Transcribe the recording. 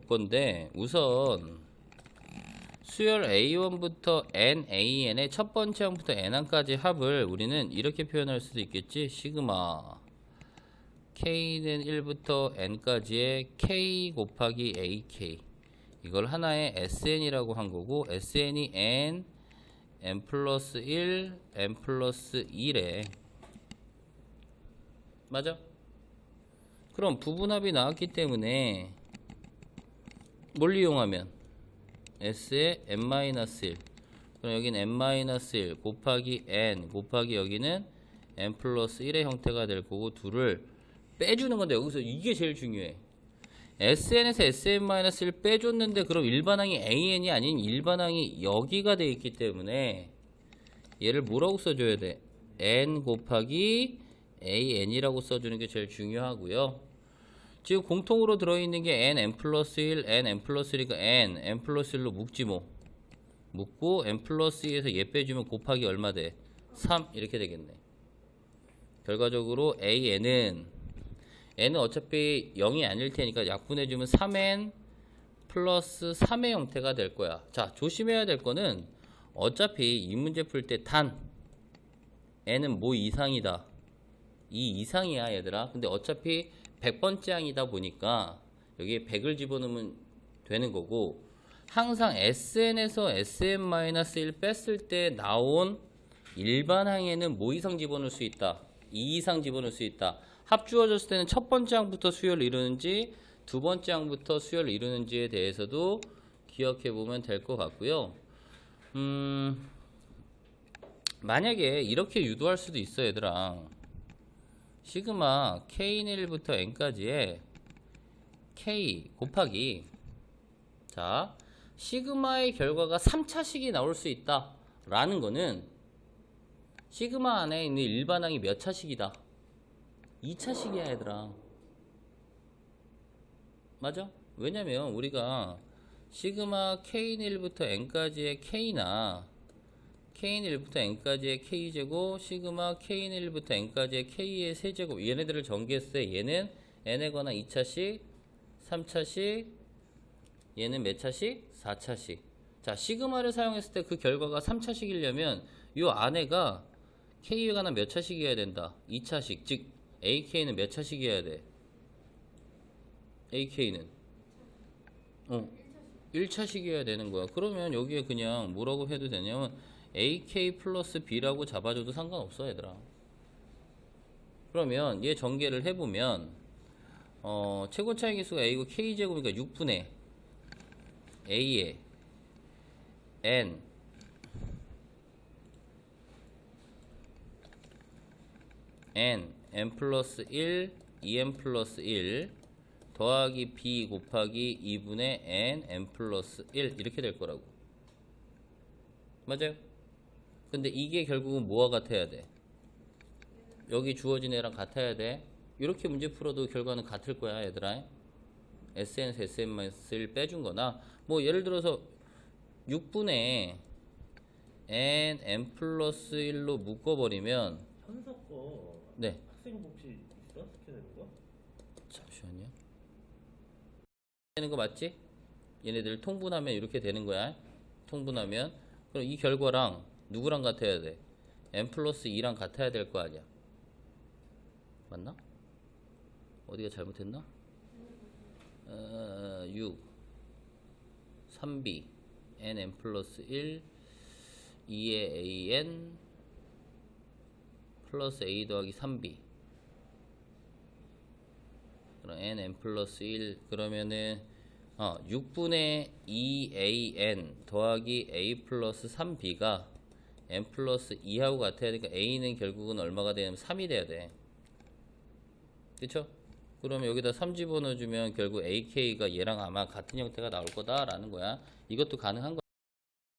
건데 우선 수열 A1부터 NAN의 첫 번째 항부터 N1까지 합을 우리는 이렇게 표현할 수도 있겠지 시그마 K는 1부터 N까지의 K 곱하기 AK 이걸 하나의 SN이라고 한 거고 SN이 N N 플러스 1 N 플러스 1에 맞아? 그럼 부분합이 나왔기 때문에 뭘 이용하면 s에 n-1 그럼 여기는 n-1 곱하기 n 곱하기 여기는 n 플러스 1의 형태가 될 거고 둘을 빼주는 건데 여기서 이게 제일 중요해. Sn에서 sn-1 빼줬는데 그럼 일반항이 an이 아닌 일반항이 여기가 돼 있기 때문에 얘를 뭐라고 써줘야 돼? n 곱하기 an이라고 써주는 게 제일 중요하고요 지금 공통으로 들어있는 게 n, n 플러스 1, n, n 플러스 1이니까 n, n 플러스 1로 묶지 뭐. 묶고 n 플러스 2에서 얘 빼주면 곱하기 얼마 돼? 3 이렇게 되겠네. 결과적으로 an은 n은 어차피 0이 아닐 테니까 약분해주면 3n 플러스 3의 형태가 될 거야. 자 조심해야 될 거는 어차피 이 문제 풀 때 단 n은 뭐 이상이다. 이 이상이야 얘들아. 근데 어차피 100번째 항이다 보니까 여기에 100을 집어넣으면 되는 거고 항상 SN에서 SM-1 뺐을 때 나온 일반 항에는 뭐 이상 집어넣을 수 있다? 2 이상 집어넣을 수 있다. 합 주어졌을 때는 첫 번째 항부터 수열을 이루는지 두 번째 항부터 수열을 이루는지에 대해서도 기억해 보면 될 것 같고요. 음 만약에 이렇게 유도할 수도 있어 얘들아 시그마 K1부터 N까지의 K 곱하기. 자 시그마의 결과가 3차식이 나올 수 있다. 라는 거는 시그마 안에 있는 일반항이 몇 차식이다? 2차식이야 얘들아. 맞아? 왜냐면 우리가 시그마 K1부터 N까지의 K나 K1부터 N까지의 K제곱, 시그마 K1부터 N까지의 K의 세제곱 얘네들을 전개했을 때 얘는 N에 관한 2차식, 3차식 얘는 몇 차식? 4차식 자 시그마를 사용했을 때 그 결과가 3차식이려면 요 안에가 K에 관한 몇 차식이어야 된다? 2차식 즉 AK는 몇 차식이어야 돼? AK는 어 1차식이어야 되는 거야 그러면 여기에 그냥 뭐라고 해도 되냐면 AK 플러스 B라고 잡아줘도 상관없어 얘들아 그러면 얘 전개를 해보면 어, 최고 차이 기수가 A고 K제곱이니까 6분의 A에 N N N 플러스 1 2N 플러스 1 더하기 B 곱하기 2분의 N N 플러스 1 이렇게 될 거라고 맞아요? 근데 이게 결국은 뭐와 같아야 돼? 여기 주어진 애랑 같아야 돼. 이렇게 문제 풀어도 결과는 같을 거야, 얘들아. SN에서 SN을 빼준 거나, 뭐, 예를 들어서 6분의 n, n 플러스 1로 묶어버리면, 현석 거 네. 학생 있어? 어떻게 되는 거? 잠시만요. 되는 거 맞지? 얘네들 통분하면 이렇게 되는 거야. 통분하면. 그럼 이 결과랑 누구랑 같아야 돼? n 플러스 2랑 같아야 될 거 아니야. 맞나? 어디가 잘못했나? 어, 6 3b n n 플러스 1 2의 an 플러스 a 더하기 3b 그럼 n n 플러스 1 그러면은 어, 6분의 2an 더하기 a 플러스 3b가 n 플러스 2하고 같아야 되니까 a는 결국은 얼마가 되냐면 3이 돼야 돼 그쵸? 그러면 여기다 3 집어넣어주면 결국 ak가 얘랑 아마 같은 형태가 나올 거다라는 거야 이것도 가능한 거야